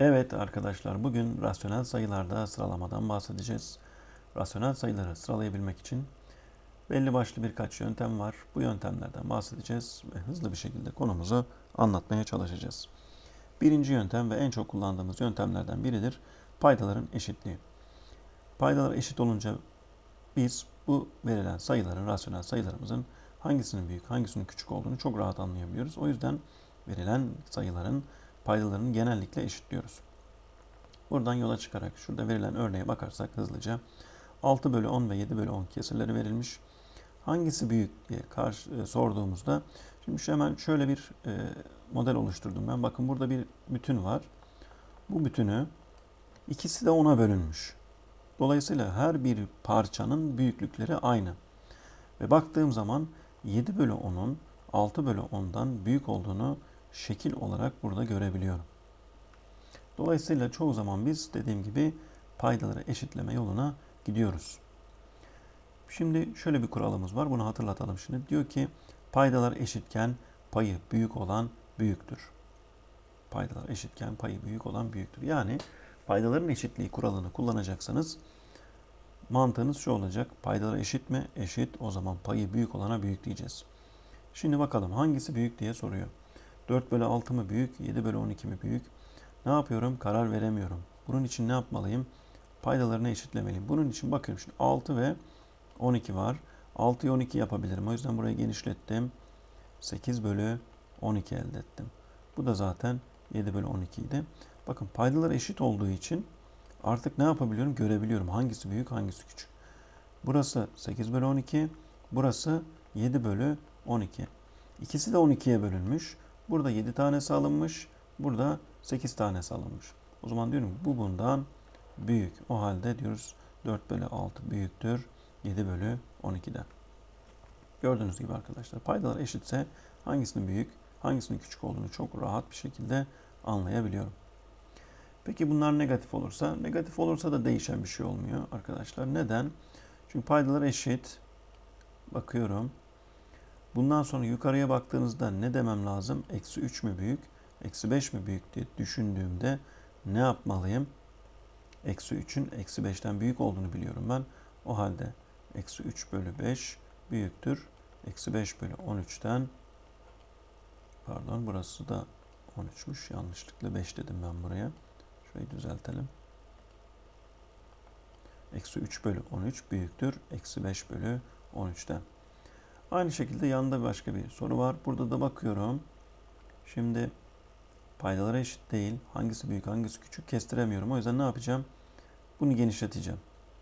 Evet arkadaşlar bugün rasyonel sayılarda sıralamadan bahsedeceğiz. Rasyonel sayıları sıralayabilmek için belli başlı birkaç yöntem var. Bu yöntemlerden bahsedeceğiz ve hızlı bir şekilde konumuzu anlatmaya çalışacağız. Birinci yöntem ve en çok kullandığımız yöntemlerden biridir paydaların eşitliği. Paydalar eşit olunca biz bu verilen sayıların, rasyonel sayılarımızın hangisinin büyük, hangisinin küçük olduğunu çok rahat anlayabiliyoruz. O yüzden verilen sayıların paydalarını genellikle eşitliyoruz. Buradan yola çıkarak şurada verilen örneğe bakarsak hızlıca 6 bölü 10 ve 7 bölü 10 kesirleri verilmiş. Hangisi büyük diye karşı, e, sorduğumuzda şimdi şu hemen şöyle bir e, model oluşturdum ben. Bakın burada bir bütün var. Bu bütünü ikisi de 10'a bölünmüş. Dolayısıyla her bir parçanın büyüklükleri aynı. Ve baktığım zaman 7 bölü 10'un 6 bölü 10'dan büyük olduğunu şekil olarak burada görebiliyorum. Dolayısıyla çoğu zaman biz dediğim gibi paydaları eşitleme yoluna gidiyoruz. Şimdi şöyle bir kuralımız var. Bunu hatırlatalım şimdi. Diyor ki paydalar eşitken payı büyük olan büyüktür. Paydalar eşitken payı büyük olan büyüktür. Yani paydaların eşitliği kuralını kullanacaksanız mantığınız şu olacak. Paydalar eşit mi? Eşit. O zaman payı büyük olana büyük diyeceğiz. Şimdi bakalım hangisi büyük diye soruyor. 4 bölü 6 mı büyük, 7 bölü 12 mi büyük? Ne yapıyorum? Karar veremiyorum. Bunun için ne yapmalıyım? Paydalarını eşitlemeliyim. Bunun için bakıyorum şimdi 6 ve 12 var. 6'yı 12 yapabilirim. O yüzden burayı genişlettim. 8 bölü 12 elde ettim. Bu da zaten 7 bölü 12 idi. Bakın paydalar eşit olduğu için artık ne yapabiliyorum? Görebiliyorum. Hangisi büyük, hangisi küçük. Burası 8 bölü 12. Burası 7 bölü 12. İkisi de 12'ye bölünmüş. Burada 7 tanesi alınmış. Burada 8 tanesi alınmış. O zaman diyorum bu bundan büyük. O halde diyoruz 4 bölü 6 büyüktür 7 bölü 12'den. Gördüğünüz gibi arkadaşlar paydalar eşitse hangisinin büyük hangisinin küçük olduğunu çok rahat bir şekilde anlayabiliyorum. Peki bunlar negatif olursa? Negatif olursa da değişen bir şey olmuyor arkadaşlar. Neden? Çünkü paydalar eşit. Bakıyorum. Bundan sonra yukarıya baktığınızda ne demem lazım? Eksi 3 mü büyük? Eksi 5 mi büyük diye düşündüğümde ne yapmalıyım? Eksi 3'ün eksi 5'ten büyük olduğunu biliyorum ben. O halde eksi 3 bölü 5 büyüktür. Eksi 5 bölü 13'ten pardon burası da 13'müş. Yanlışlıkla 5 dedim ben buraya. Şurayı düzeltelim. Eksi 3 bölü 13 büyüktür. Eksi 5 bölü 13'ten. Aynı şekilde yanında başka bir soru var. Burada da bakıyorum. Şimdi paydalara eşit değil. Hangisi büyük hangisi küçük kestiremiyorum. O yüzden ne yapacağım? Bunu genişleteceğim.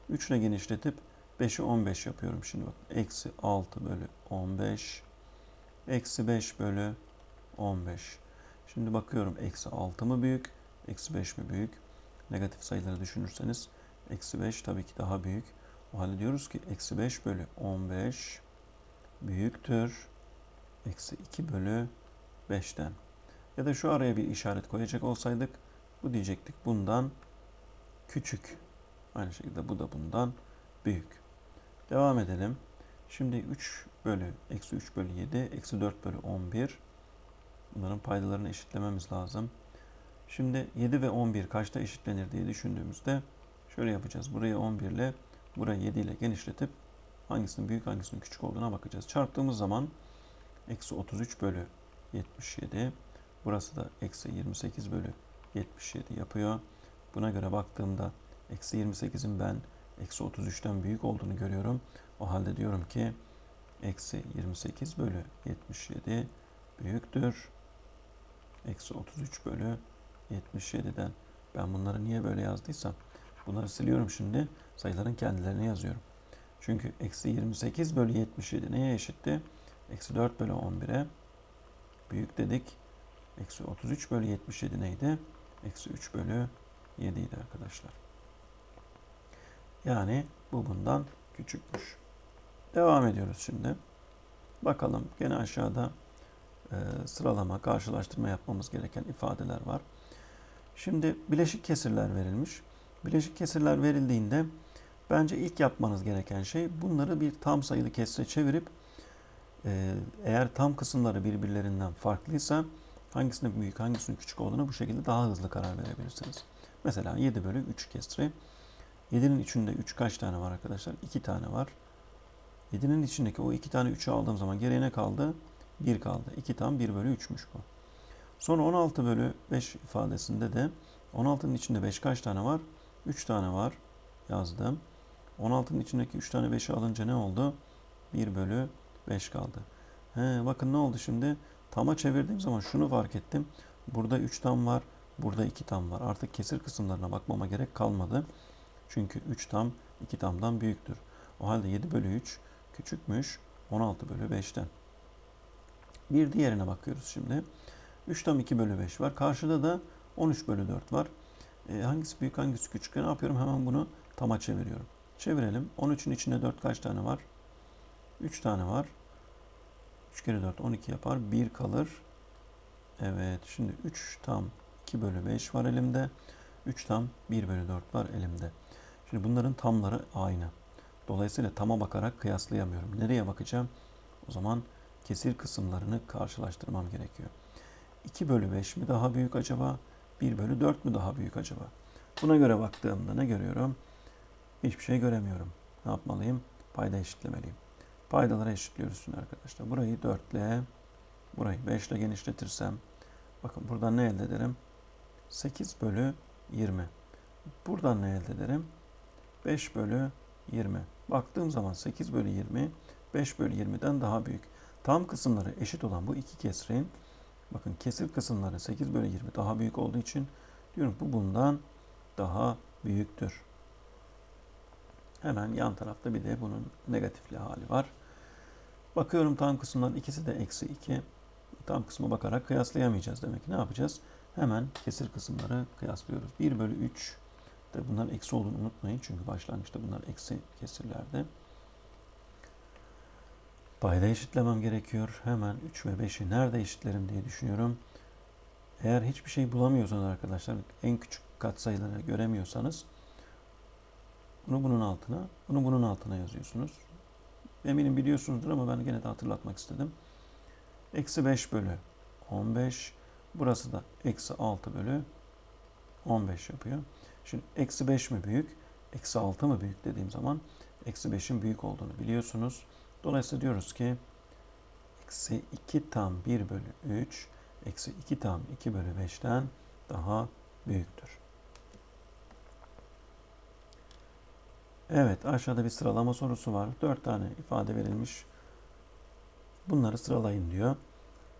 3 ile genişletip 5'i 15 yapıyorum. Şimdi bak. Eksi 6 bölü 15. Eksi 5 bölü 15. Şimdi bakıyorum. Eksi 6 mı büyük? Eksi 5 mi büyük? Negatif sayıları düşünürseniz eksi 5 tabii ki daha büyük. O halde diyoruz ki eksi 5 bölü 15 büyüktür. Eksi 2 bölü 5'ten. Ya da şu araya bir işaret koyacak olsaydık bu diyecektik bundan küçük. Aynı şekilde bu da bundan büyük. Devam edelim. Şimdi 3 bölü eksi 3 bölü 7 eksi 4 bölü 11 bunların paydalarını eşitlememiz lazım. Şimdi 7 ve 11 kaçta eşitlenir diye düşündüğümüzde şöyle yapacağız. Burayı 11 ile burayı 7 ile genişletip hangisinin büyük hangisinin küçük olduğuna bakacağız. Çarptığımız zaman eksi 33 bölü 77 burası da eksi 28 bölü 77 yapıyor. Buna göre baktığımda eksi 28'in ben eksi 33'ten büyük olduğunu görüyorum. O halde diyorum ki eksi 28 bölü 77 büyüktür. Eksi 33 bölü 77'den ben bunları niye böyle yazdıysam bunları siliyorum şimdi sayıların kendilerini yazıyorum. Çünkü eksi 28 bölü 77 neye eşitti? Eksi 4 bölü 11'e büyük dedik. Eksi 33 bölü 77 neydi? Eksi 3 bölü 7 idi arkadaşlar. Yani bu bundan küçükmüş. Devam ediyoruz şimdi. Bakalım gene aşağıda e, sıralama, karşılaştırma yapmamız gereken ifadeler var. Şimdi bileşik kesirler verilmiş. Bileşik kesirler verildiğinde Bence ilk yapmanız gereken şey bunları bir tam sayılı kesre çevirip e, eğer tam kısımları birbirlerinden farklıysa hangisinin büyük hangisinin küçük olduğunu bu şekilde daha hızlı karar verebilirsiniz. Mesela 7 bölü 3 kesri. 7'nin içinde 3 kaç tane var arkadaşlar? 2 tane var. 7'nin içindeki o 2 tane 3'ü aldığım zaman geriye ne kaldı? 1 kaldı. 2 tam 1 bölü 3'müş bu. Sonra 16 bölü 5 ifadesinde de 16'nın içinde 5 kaç tane var? 3 tane var. Yazdım. 16'nın içindeki 3 tane 5'i alınca ne oldu? 1 bölü 5 kaldı. He, bakın ne oldu şimdi? Tama çevirdiğim zaman şunu fark ettim. Burada 3 tam var. Burada 2 tam var. Artık kesir kısımlarına bakmama gerek kalmadı. Çünkü 3 tam 2 tamdan büyüktür. O halde 7 bölü 3 küçükmüş 16 bölü 5'ten. Bir diğerine bakıyoruz şimdi. 3 tam 2 bölü 5 var. Karşıda da 13 bölü 4 var. E, hangisi büyük hangisi küçük? Ne yapıyorum? Hemen bunu tama çeviriyorum. Çevirelim. 13'ün içinde 4 kaç tane var? 3 tane var. 3 kere 4 12 yapar. 1 kalır. Evet. Şimdi 3 tam 2 bölü 5 var elimde. 3 tam 1 bölü 4 var elimde. Şimdi bunların tamları aynı. Dolayısıyla tama bakarak kıyaslayamıyorum. Nereye bakacağım? O zaman kesir kısımlarını karşılaştırmam gerekiyor. 2 bölü 5 mi daha büyük acaba? 1 bölü 4 mü daha büyük acaba? Buna göre baktığımda ne görüyorum? Hiçbir şey göremiyorum. Ne yapmalıyım? Payda eşitlemeliyim. Paydaları eşitliyoruz şimdi arkadaşlar. Burayı 4 ile, burayı 5 ile genişletirsem, bakın buradan ne elde ederim? 8 bölü 20. Buradan ne elde ederim? 5 bölü 20. Baktığım zaman 8 bölü 20, 5 bölü 20'den daha büyük. Tam kısımları eşit olan bu iki kesrin, bakın kesir kısımları 8 bölü 20 daha büyük olduğu için diyorum bu bundan daha büyüktür. Hemen yan tarafta bir de bunun negatifli hali var. Bakıyorum tam kısımların ikisi de eksi 2. Tam kısma bakarak kıyaslayamayacağız demek ki. Ne yapacağız? Hemen kesir kısımları kıyaslıyoruz. 1 bölü 3 de bunların eksi olduğunu unutmayın. Çünkü başlangıçta bunlar eksi kesirlerde. Payda eşitlemem gerekiyor. Hemen 3 ve 5'i nerede eşitlerim diye düşünüyorum. Eğer hiçbir şey bulamıyorsanız arkadaşlar en küçük katsayıları göremiyorsanız bunu bunun altına, bunu bunun altına yazıyorsunuz. Eminim biliyorsunuzdur ama ben gene de hatırlatmak istedim. Eksi 5 bölü 15. Burası da eksi 6 bölü 15 yapıyor. Şimdi eksi 5 mi büyük, eksi 6 mı büyük dediğim zaman eksi 5'in büyük olduğunu biliyorsunuz. Dolayısıyla diyoruz ki eksi 2 tam 1 bölü 3 eksi 2 tam 2 bölü 5'ten daha büyüktür. Evet aşağıda bir sıralama sorusu var. 4 tane ifade verilmiş. Bunları sıralayın diyor.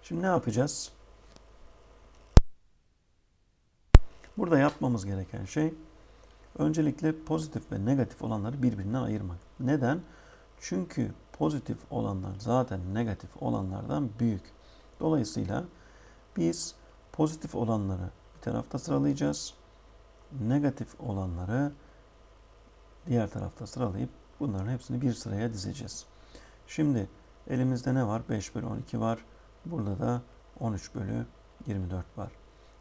Şimdi ne yapacağız? Burada yapmamız gereken şey öncelikle pozitif ve negatif olanları birbirinden ayırmak. Neden? Çünkü pozitif olanlar zaten negatif olanlardan büyük. Dolayısıyla biz pozitif olanları bir tarafta sıralayacağız. Negatif olanları diğer tarafta sıralayıp bunların hepsini bir sıraya dizeceğiz. Şimdi elimizde ne var? 5 bölü 12 var. Burada da 13 bölü 24 var.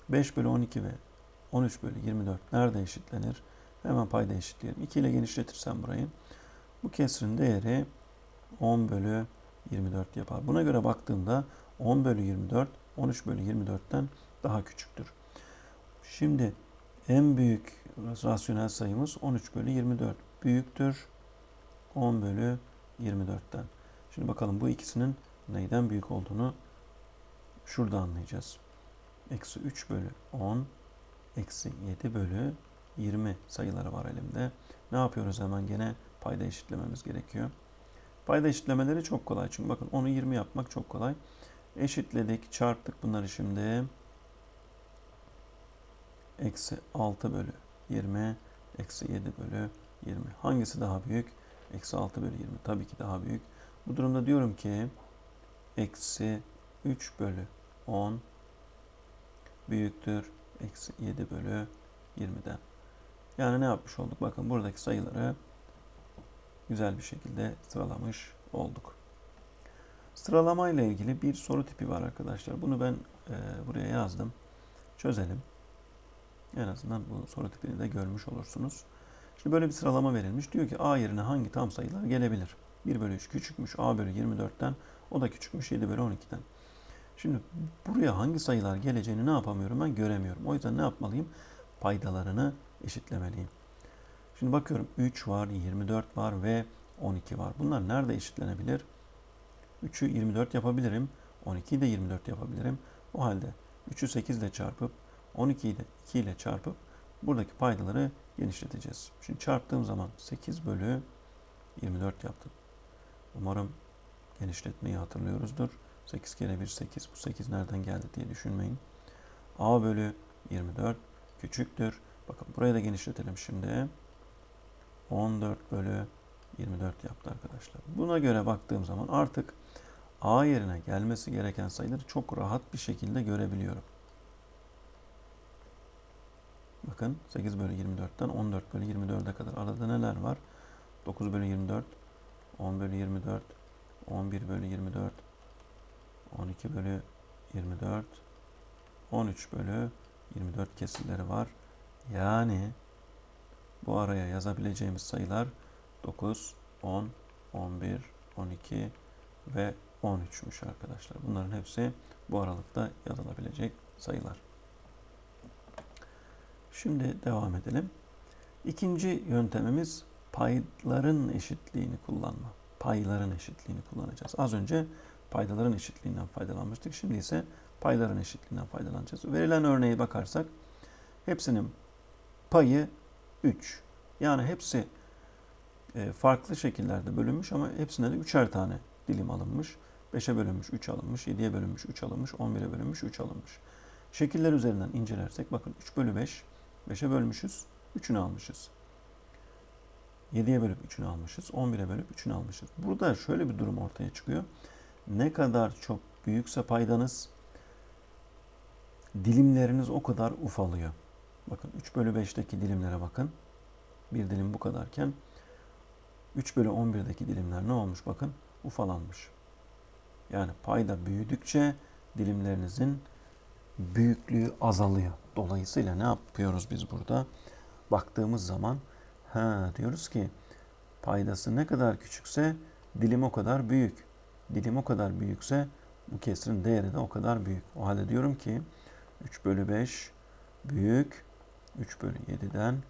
5 bölü 12 ve 13 bölü 24 nerede eşitlenir? Hemen payda eşitleyelim. 2 ile genişletirsem burayı. Bu kesrin değeri 10 bölü 24 yapar. Buna göre baktığımda 10 bölü 24 13 bölü 24'ten daha küçüktür. Şimdi en büyük rasyonel sayımız 13 bölü 24. Büyüktür 10 bölü 24'ten. Şimdi bakalım bu ikisinin neyden büyük olduğunu şurada anlayacağız. Eksi 3 bölü 10 eksi 7 bölü 20 sayıları var elimde. Ne yapıyoruz hemen gene payda eşitlememiz gerekiyor. Payda eşitlemeleri çok kolay. Çünkü bakın onu 20 yapmak çok kolay. Eşitledik, çarptık bunları şimdi. Eksi 6 bölü 20, eksi 7 bölü 20. Hangisi daha büyük? Eksi 6 bölü 20. Tabii ki daha büyük. Bu durumda diyorum ki eksi 3 bölü 10 büyüktür eksi 7 bölü 20'den. Yani ne yapmış olduk? Bakın buradaki sayıları güzel bir şekilde sıralamış olduk. Sıralama ile ilgili bir soru tipi var arkadaşlar. Bunu ben e, buraya yazdım. Çözelim. En azından bu soru tipini de görmüş olursunuz. Şimdi böyle bir sıralama verilmiş. Diyor ki A yerine hangi tam sayılar gelebilir? 1 bölü 3 küçükmüş. A bölü 24'ten. O da küçükmüş 7 bölü 12'den. Şimdi buraya hangi sayılar geleceğini ne yapamıyorum ben göremiyorum. O yüzden ne yapmalıyım? Paydalarını eşitlemeliyim. Şimdi bakıyorum 3 var, 24 var ve 12 var. Bunlar nerede eşitlenebilir? 3'ü 24 yapabilirim. 12'yi de 24 yapabilirim. O halde 3'ü 8 ile çarpıp 12'yi de 2 ile çarpıp buradaki paydaları genişleteceğiz. Şimdi çarptığım zaman 8 bölü 24 yaptım. Umarım genişletmeyi hatırlıyoruzdur. 8 kere 1 8. Bu 8 nereden geldi diye düşünmeyin. A bölü 24 küçüktür. Bakın burayı da genişletelim şimdi. 14 bölü 24 yaptı arkadaşlar. Buna göre baktığım zaman artık A yerine gelmesi gereken sayıları çok rahat bir şekilde görebiliyorum. Bakın 8 bölü 24'ten 14 bölü 24'e kadar arada neler var? 9 bölü 24, 10 bölü 24, 11 bölü 24, 12 bölü 24, 13 bölü 24 kesirleri var. Yani bu araya yazabileceğimiz sayılar 9, 10, 11, 12 ve 13'müş arkadaşlar. Bunların hepsi bu aralıkta yazılabilecek sayılar. Şimdi devam edelim. İkinci yöntemimiz payların eşitliğini kullanma. Payların eşitliğini kullanacağız. Az önce paydaların eşitliğinden faydalanmıştık. Şimdi ise payların eşitliğinden faydalanacağız. Verilen örneğe bakarsak hepsinin payı 3. Yani hepsi e, farklı şekillerde bölünmüş ama hepsine de üçer tane dilim alınmış. 5'e bölünmüş 3 alınmış, 7'ye bölünmüş 3 alınmış, 11'e bölünmüş 3 alınmış. Şekiller üzerinden incelersek bakın 3 bölü 5, 5'e bölmüşüz, 3'ünü almışız. 7'ye bölüp 3'ünü almışız, 11'e bölüp 3'ünü almışız. Burada şöyle bir durum ortaya çıkıyor. Ne kadar çok büyükse paydanız, dilimleriniz o kadar ufalıyor. Bakın 3 bölü 5'teki dilimlere bakın. Bir dilim bu kadarken 3 bölü 11'deki dilimler ne olmuş bakın ufalanmış. Yani payda büyüdükçe dilimlerinizin büyüklüğü azalıyor. Dolayısıyla ne yapıyoruz biz burada? Baktığımız zaman ha diyoruz ki paydası ne kadar küçükse dilim o kadar büyük. Dilim o kadar büyükse bu kesrin değeri de o kadar büyük. O halde diyorum ki 3 bölü 5 büyük 3 bölü 7'den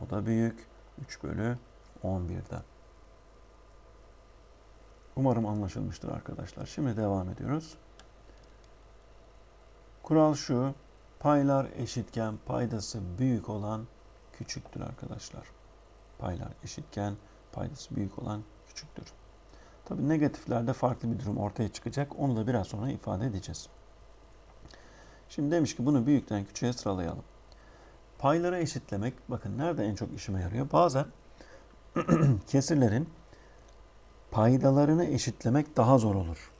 o da büyük 3 bölü 11'den. Umarım anlaşılmıştır arkadaşlar. Şimdi devam ediyoruz. Kural şu. Paylar eşitken paydası büyük olan küçüktür arkadaşlar. Paylar eşitken paydası büyük olan küçüktür. Tabi negatiflerde farklı bir durum ortaya çıkacak. Onu da biraz sonra ifade edeceğiz. Şimdi demiş ki bunu büyükten küçüğe sıralayalım. Payları eşitlemek bakın nerede en çok işime yarıyor? Bazen kesirlerin paydalarını eşitlemek daha zor olur.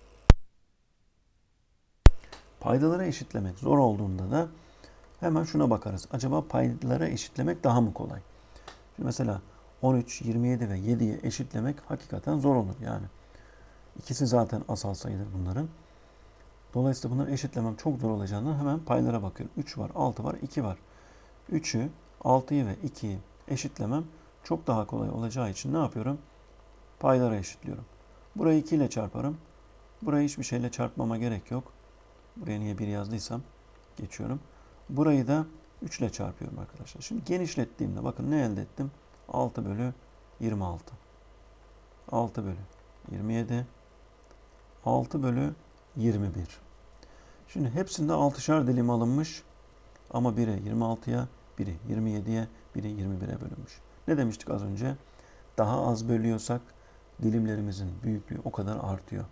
Paydaları eşitlemek zor olduğunda da hemen şuna bakarız. Acaba paydaları eşitlemek daha mı kolay? Şimdi mesela 13, 27 ve 7'yi eşitlemek hakikaten zor olur. Yani ikisi zaten asal sayıdır bunların. Dolayısıyla bunları eşitlemem çok zor olacağından hemen paylara bakıyorum. 3 var, 6 var, 2 var. 3'ü, 6'yı ve 2'yi eşitlemem çok daha kolay olacağı için ne yapıyorum? Paylara eşitliyorum. Burayı 2 ile çarparım. Burayı hiçbir şeyle çarpmama gerek yok. Buraya niye 1 yazdıysam geçiyorum. Burayı da 3 ile çarpıyorum arkadaşlar. Şimdi genişlettiğimde bakın ne elde ettim? 6 bölü 26. 6 bölü 27. 6 bölü 21. Şimdi hepsinde 6'şar dilim alınmış. Ama biri 26'ya, biri 27'ye, biri 21'e bölünmüş. Ne demiştik az önce? Daha az bölüyorsak dilimlerimizin büyüklüğü o kadar artıyor.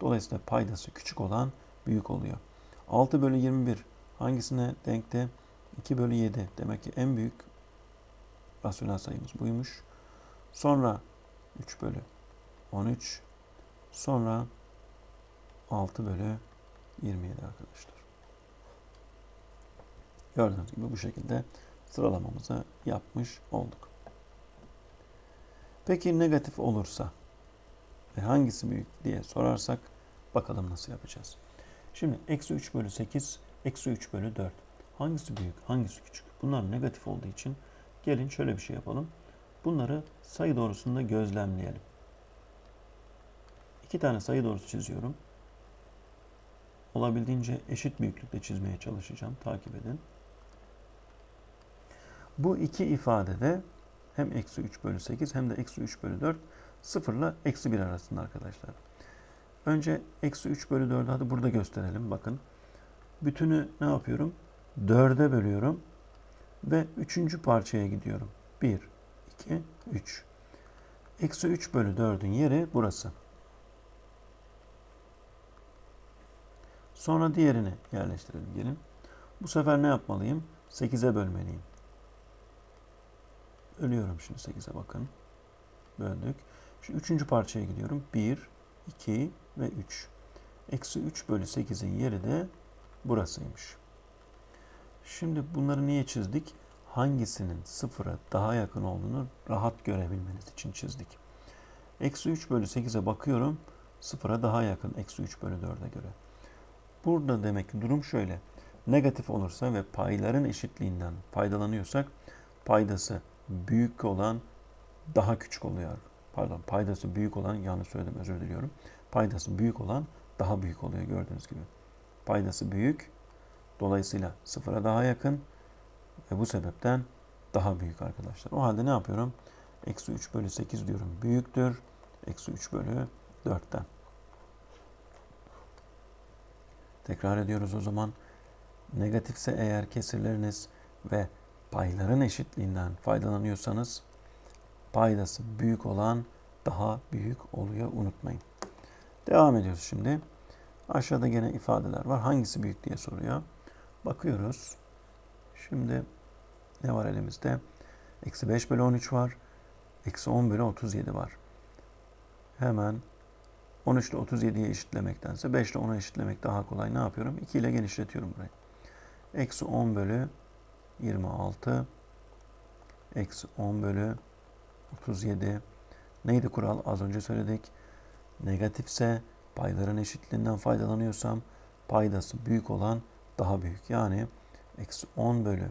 Dolayısıyla paydası küçük olan büyük oluyor. 6 bölü 21 hangisine denkte? 2 bölü 7. Demek ki en büyük rasyonel sayımız buymuş. Sonra 3 bölü 13. Sonra 6 bölü 27 arkadaşlar. Gördüğünüz gibi bu şekilde sıralamamızı yapmış olduk. Peki negatif olursa ve hangisi büyük diye sorarsak bakalım nasıl yapacağız. Şimdi eksi 3 bölü 8, eksi 3 bölü 4. Hangisi büyük, hangisi küçük? Bunlar negatif olduğu için gelin şöyle bir şey yapalım. Bunları sayı doğrusunda gözlemleyelim. İki tane sayı doğrusu çiziyorum. olabildiğince eşit büyüklükte çizmeye çalışacağım. Takip edin. Bu iki ifadede hem eksi 3 bölü 8 hem de eksi 3 bölü 4 sıfırla eksi 1 arasında arkadaşlar. Önce eksi 3 bölü 4'ü hadi burada gösterelim. Bakın. Bütünü ne yapıyorum? 4'e bölüyorum. Ve üçüncü parçaya gidiyorum. 1, 2, 3. Eksi 3 bölü 4'ün yeri burası. Sonra diğerini yerleştirelim gelin. Bu sefer ne yapmalıyım? 8'e bölmeliyim. Ölüyorum şimdi 8'e bakın. Böldük. Şu üçüncü parçaya gidiyorum. 1, 2 ve 3. Eksi 3 bölü 8'in yeri de burasıymış. Şimdi bunları niye çizdik? Hangisinin sıfıra daha yakın olduğunu rahat görebilmeniz için çizdik. Eksi 3 bölü 8'e bakıyorum. Sıfıra daha yakın eksi 3 bölü 4'e göre. Burada demek ki durum şöyle. Negatif olursa ve payların eşitliğinden faydalanıyorsak paydası büyük olan daha küçük oluyor. Pardon paydası büyük olan yanlış söyledim özür diliyorum. Paydası büyük olan daha büyük oluyor gördüğünüz gibi. Paydası büyük dolayısıyla sıfıra daha yakın ve bu sebepten daha büyük arkadaşlar. O halde ne yapıyorum? Eksi 3 bölü 8 diyorum büyüktür. Eksi 3 bölü 4'ten. Tekrar ediyoruz o zaman. Negatifse eğer kesirleriniz ve payların eşitliğinden faydalanıyorsanız paydası büyük olan daha büyük oluyor unutmayın. Devam ediyoruz şimdi. Aşağıda gene ifadeler var. Hangisi büyük diye soruyor. Bakıyoruz. Şimdi ne var elimizde? Eksi 5 bölü 13 var. Eksi 10 bölü 37 var. Hemen 13 ile 37'ye eşitlemektense 5 ile 10'a eşitlemek daha kolay. Ne yapıyorum? 2 ile genişletiyorum burayı. Eksi 10 bölü 26 eksi 10 bölü 37 neydi kural? Az önce söyledik. Negatifse payların eşitliğinden faydalanıyorsam paydası büyük olan daha büyük. Yani eksi 10 bölü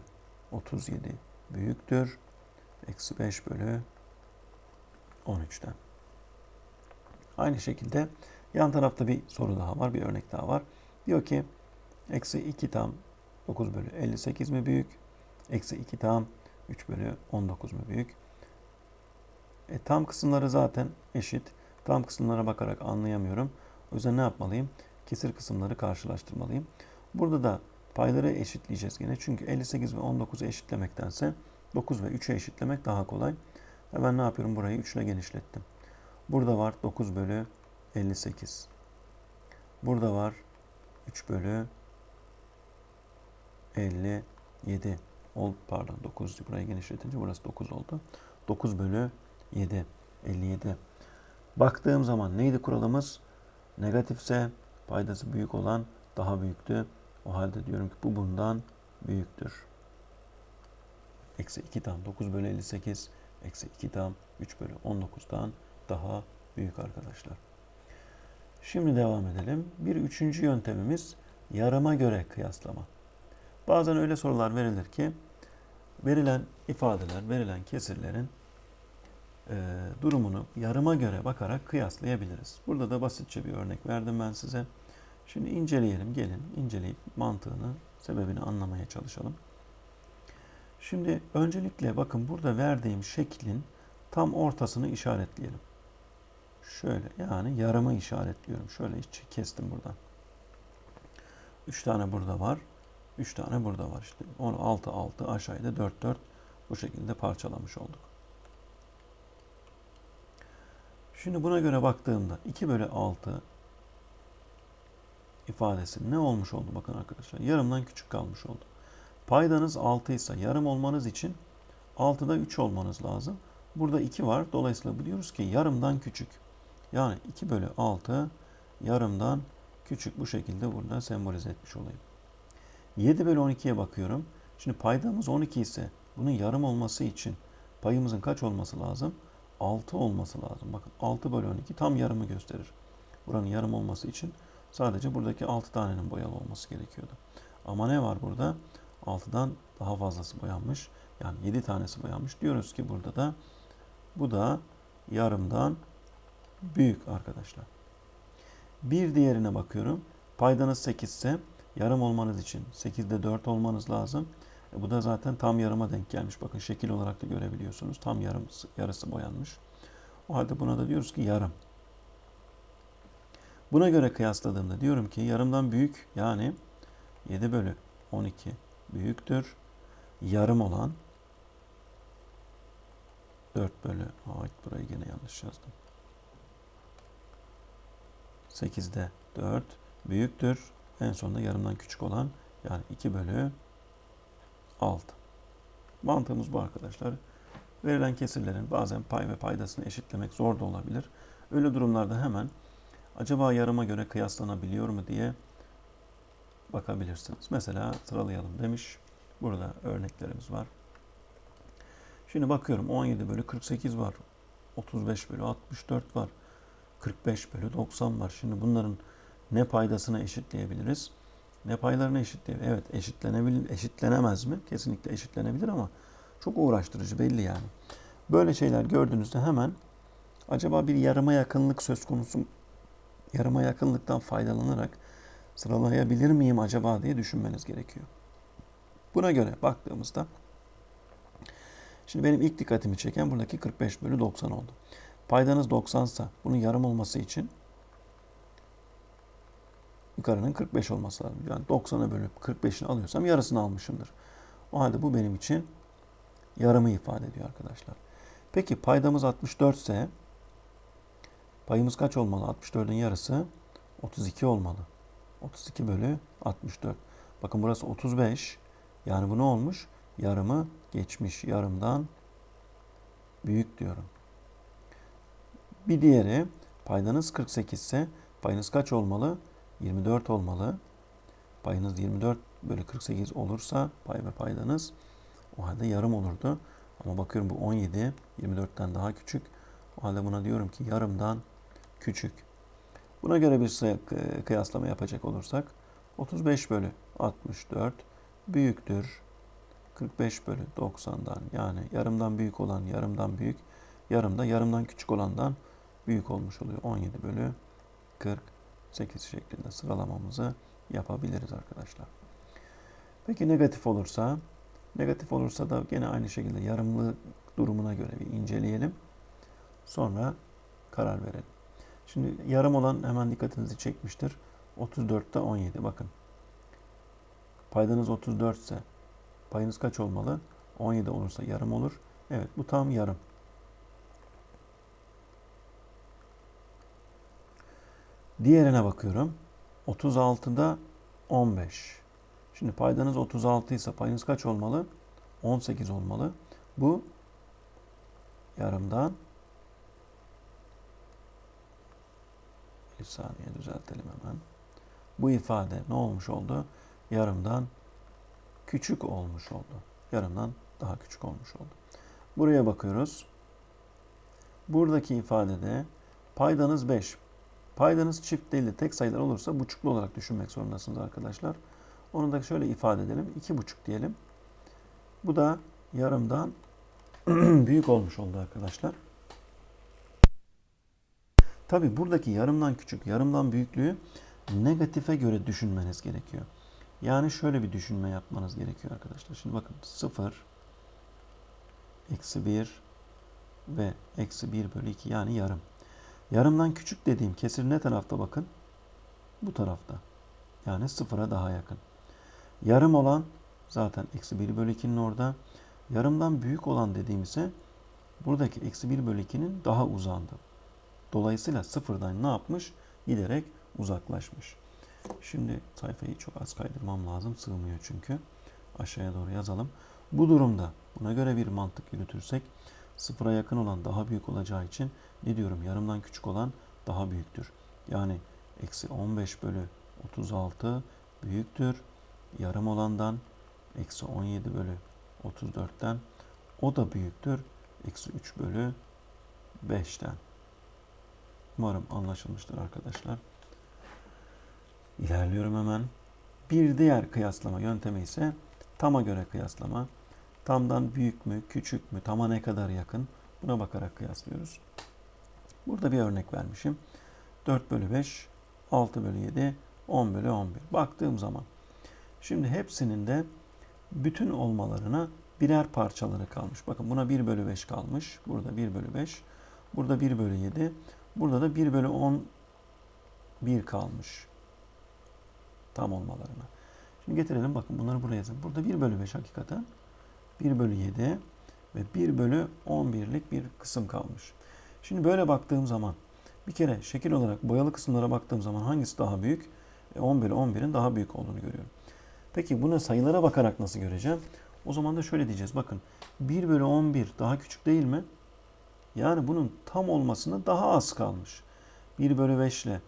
37 büyüktür. Eksi 5 bölü 13'ten. Aynı şekilde yan tarafta bir soru daha var, bir örnek daha var. Diyor ki eksi 2 tam 9 bölü 58 mi büyük? Eksi 2 tam 3 bölü 19 mu büyük? E, tam kısımları zaten eşit. Tam kısımlara bakarak anlayamıyorum. O yüzden ne yapmalıyım? Kesir kısımları karşılaştırmalıyım. Burada da payları eşitleyeceğiz yine. Çünkü 58 ve 19'u eşitlemektense 9 ve 3'ü eşitlemek daha kolay. Hemen ne yapıyorum? Burayı 3 ile genişlettim. Burada var 9 bölü 58. Burada var 3 bölü 57. Ol, pardon 9 burayı genişletince burası 9 oldu. 9 bölü 7. 57. Baktığım zaman neydi kuralımız? Negatifse paydası büyük olan daha büyüktü. O halde diyorum ki bu bundan büyüktür. Eksi 2 tam 9 bölü 58. Eksi 2 tam 3 bölü 19'dan daha büyük arkadaşlar. Şimdi devam edelim. Bir üçüncü yöntemimiz yarıma göre kıyaslama. Bazen öyle sorular verilir ki verilen ifadeler, verilen kesirlerin e, durumunu yarıma göre bakarak kıyaslayabiliriz. Burada da basitçe bir örnek verdim ben size. Şimdi inceleyelim, gelin inceleyip mantığını, sebebini anlamaya çalışalım. Şimdi öncelikle bakın burada verdiğim şeklin tam ortasını işaretleyelim. Şöyle yani yarımı işaretliyorum. Şöyle kestim buradan. 3 tane burada var. 3 tane burada var işte. 10 6 6 aşağıda 4 4 bu şekilde parçalamış olduk. Şimdi buna göre baktığımda 2 bölü 6 ifadesi ne olmuş oldu bakın arkadaşlar. Yarımdan küçük kalmış oldu. Paydanız 6 ise yarım olmanız için 6'da 3 olmanız lazım. Burada 2 var. Dolayısıyla biliyoruz ki yarımdan küçük. Yani 2 bölü 6 yarımdan küçük bu şekilde burada sembolize etmiş olayım. 7 bölü 12'ye bakıyorum. Şimdi paydamız 12 ise bunun yarım olması için payımızın kaç olması lazım? 6 olması lazım. Bakın 6 bölü 12 tam yarımı gösterir. Buranın yarım olması için sadece buradaki 6 tanenin boyalı olması gerekiyordu. Ama ne var burada? 6'dan daha fazlası boyanmış. Yani 7 tanesi boyanmış. Diyoruz ki burada da bu da yarımdan büyük arkadaşlar. Bir diğerine bakıyorum. Paydanız 8 ise yarım olmanız için 8'de 4 olmanız lazım. E bu da zaten tam yarıma denk gelmiş. Bakın şekil olarak da görebiliyorsunuz. Tam yarım yarısı boyanmış. O halde buna da diyoruz ki yarım. Buna göre kıyasladığımda diyorum ki yarımdan büyük yani 7 bölü 12 büyüktür. Yarım olan 4 bölü Ait burayı gene yanlış yazdım. 8'de 4 büyüktür. En sonunda yarımdan küçük olan yani 2 bölü 6. Mantığımız bu arkadaşlar. Verilen kesirlerin bazen pay ve paydasını eşitlemek zor da olabilir. Öyle durumlarda hemen acaba yarıma göre kıyaslanabiliyor mu diye bakabilirsiniz. Mesela sıralayalım demiş. Burada örneklerimiz var. Şimdi bakıyorum 17 bölü 48 var. 35 bölü 64 var. 45 bölü 90 var. Şimdi bunların ne paydasını eşitleyebiliriz? Ne paylarını eşitleyebiliriz? Evet eşitlenebilir, eşitlenemez mi? Kesinlikle eşitlenebilir ama çok uğraştırıcı belli yani. Böyle şeyler gördüğünüzde hemen acaba bir yarıma yakınlık söz konusu yarıma yakınlıktan faydalanarak sıralayabilir miyim acaba diye düşünmeniz gerekiyor. Buna göre baktığımızda şimdi benim ilk dikkatimi çeken buradaki 45 bölü 90 oldu. Paydanız 90 ise bunun yarım olması için yukarının 45 olması lazım. Yani 90'a bölüp 45'ini alıyorsam yarısını almışımdır. O halde bu benim için yarımı ifade ediyor arkadaşlar. Peki paydamız 64 ise payımız kaç olmalı? 64'ün yarısı 32 olmalı. 32 bölü 64. Bakın burası 35. Yani bu ne olmuş? Yarımı geçmiş. Yarımdan büyük diyorum. Bir diğeri paydanız 48 ise payınız kaç olmalı? 24 olmalı. Payınız 24 bölü 48 olursa pay ve paydanız o halde yarım olurdu. Ama bakıyorum bu 17 24'ten daha küçük. O halde buna diyorum ki yarımdan küçük. Buna göre bir kıyaslama yapacak olursak 35 bölü 64 büyüktür 45 bölü 90'dan yani yarımdan büyük olan yarımdan büyük yarım da yarımdan küçük olandan büyük olmuş oluyor. 17 bölü 48 şeklinde sıralamamızı yapabiliriz arkadaşlar. Peki negatif olursa negatif olursa da gene aynı şekilde yarımlı durumuna göre bir inceleyelim. Sonra karar verelim. Şimdi yarım olan hemen dikkatinizi çekmiştir. 34'te 17 bakın. Paydanız 34 ise payınız kaç olmalı? 17 olursa yarım olur. Evet bu tam yarım. Diğerine bakıyorum. 36'da 15. Şimdi paydanız 36 ise payınız kaç olmalı? 18 olmalı. Bu yarımdan bir saniye düzeltelim hemen. Bu ifade ne olmuş oldu? Yarımdan küçük olmuş oldu. Yarımdan daha küçük olmuş oldu. Buraya bakıyoruz. Buradaki ifadede paydanız 5. Paydanız çift değil de tek sayılar olursa buçuklu olarak düşünmek zorundasınız arkadaşlar. Onu da şöyle ifade edelim. iki buçuk diyelim. Bu da yarımdan büyük olmuş oldu arkadaşlar. Tabi buradaki yarımdan küçük, yarımdan büyüklüğü negatife göre düşünmeniz gerekiyor. Yani şöyle bir düşünme yapmanız gerekiyor arkadaşlar. Şimdi bakın 0, eksi 1 ve eksi 1 bölü 2 yani yarım. Yarımdan küçük dediğim kesir ne tarafta bakın? Bu tarafta. Yani sıfıra daha yakın. Yarım olan zaten eksi 1 bölü 2'nin orada. Yarımdan büyük olan dediğim ise buradaki eksi 1 bölü 2'nin daha uzandı. Dolayısıyla sıfırdan ne yapmış? Giderek uzaklaşmış. Şimdi sayfayı çok az kaydırmam lazım. Sığmıyor çünkü. Aşağıya doğru yazalım. Bu durumda buna göre bir mantık yürütürsek sıfıra yakın olan daha büyük olacağı için ne diyorum? Yarımdan küçük olan daha büyüktür. Yani eksi 15 bölü 36 büyüktür. Yarım olandan eksi 17 bölü 34'ten o da büyüktür. Eksi 3 bölü 5'ten. Umarım anlaşılmıştır arkadaşlar. İlerliyorum hemen. Bir diğer kıyaslama yöntemi ise tama göre kıyaslama. Tamdan büyük mü, küçük mü, tama ne kadar yakın buna bakarak kıyaslıyoruz. Burada bir örnek vermişim. 4 bölü 5, 6 bölü 7, 10 bölü 11. Baktığım zaman şimdi hepsinin de bütün olmalarına birer parçaları kalmış. Bakın buna 1 bölü 5 kalmış. Burada 1 bölü 5. Burada 1 bölü 7. Burada da 1 bölü 10 1 kalmış. Tam olmalarına. Şimdi getirelim bakın bunları buraya yazın. Burada 1 bölü 5 hakikaten. 1 bölü 7 ve 1 bölü 11'lik bir kısım kalmış. Şimdi böyle baktığım zaman bir kere şekil olarak boyalı kısımlara baktığım zaman hangisi daha büyük? E, 10 bölü 11'in daha büyük olduğunu görüyorum. Peki bunu sayılara bakarak nasıl göreceğim? O zaman da şöyle diyeceğiz. Bakın 1 bölü 11 daha küçük değil mi? Yani bunun tam olmasına daha az kalmış. 1 bölü 5 ile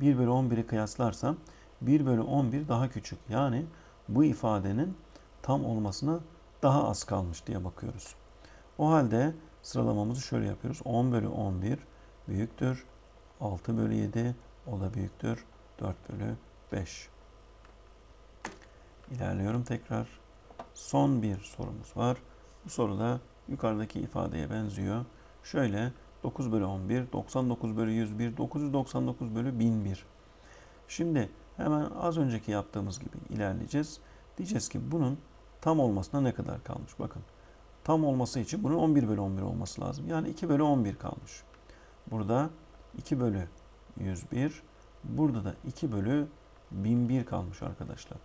1 bölü 11'i kıyaslarsam 1 bölü 11 daha küçük. Yani bu ifadenin tam olmasına daha az kalmış diye bakıyoruz. O halde sıralamamızı şöyle yapıyoruz. 10 bölü 11 büyüktür. 6 bölü 7 o da büyüktür. 4 bölü 5. İlerliyorum tekrar. Son bir sorumuz var. Bu soruda yukarıdaki ifadeye benziyor. Şöyle 9 bölü 11, 99 bölü 101, 999 bölü 1001. Şimdi hemen az önceki yaptığımız gibi ilerleyeceğiz. Diyeceğiz ki bunun tam olmasına ne kadar kalmış? Bakın tam olması için bunun 11 bölü 11 olması lazım. Yani 2 bölü 11 kalmış. Burada 2 bölü 101. Burada da 2 bölü 1001 kalmış arkadaşlar.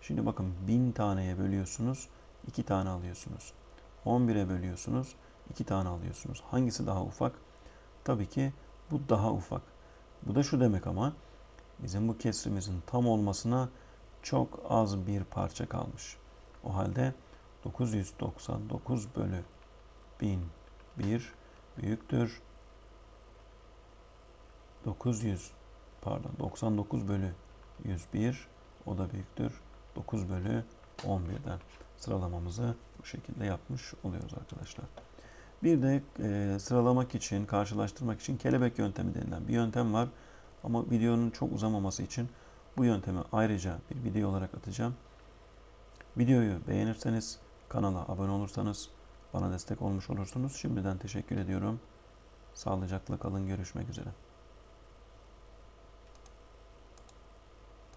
Şimdi bakın 1000 taneye bölüyorsunuz. 2 tane alıyorsunuz. 11'e bölüyorsunuz. 2 tane alıyorsunuz. Hangisi daha ufak? Tabii ki bu daha ufak. Bu da şu demek ama bizim bu kesrimizin tam olmasına çok az bir parça kalmış. O halde 999 bölü 1001 büyüktür. 900 pardon 99 bölü 101 o da büyüktür. 9 bölü 11'den sıralamamızı bu şekilde yapmış oluyoruz arkadaşlar. Bir de e, sıralamak için, karşılaştırmak için kelebek yöntemi denilen bir yöntem var. Ama videonun çok uzamaması için bu yöntemi ayrıca bir video olarak atacağım. Videoyu beğenirseniz, kanala abone olursanız bana destek olmuş olursunuz. Şimdiden teşekkür ediyorum. Sağlıcakla kalın. Görüşmek üzere.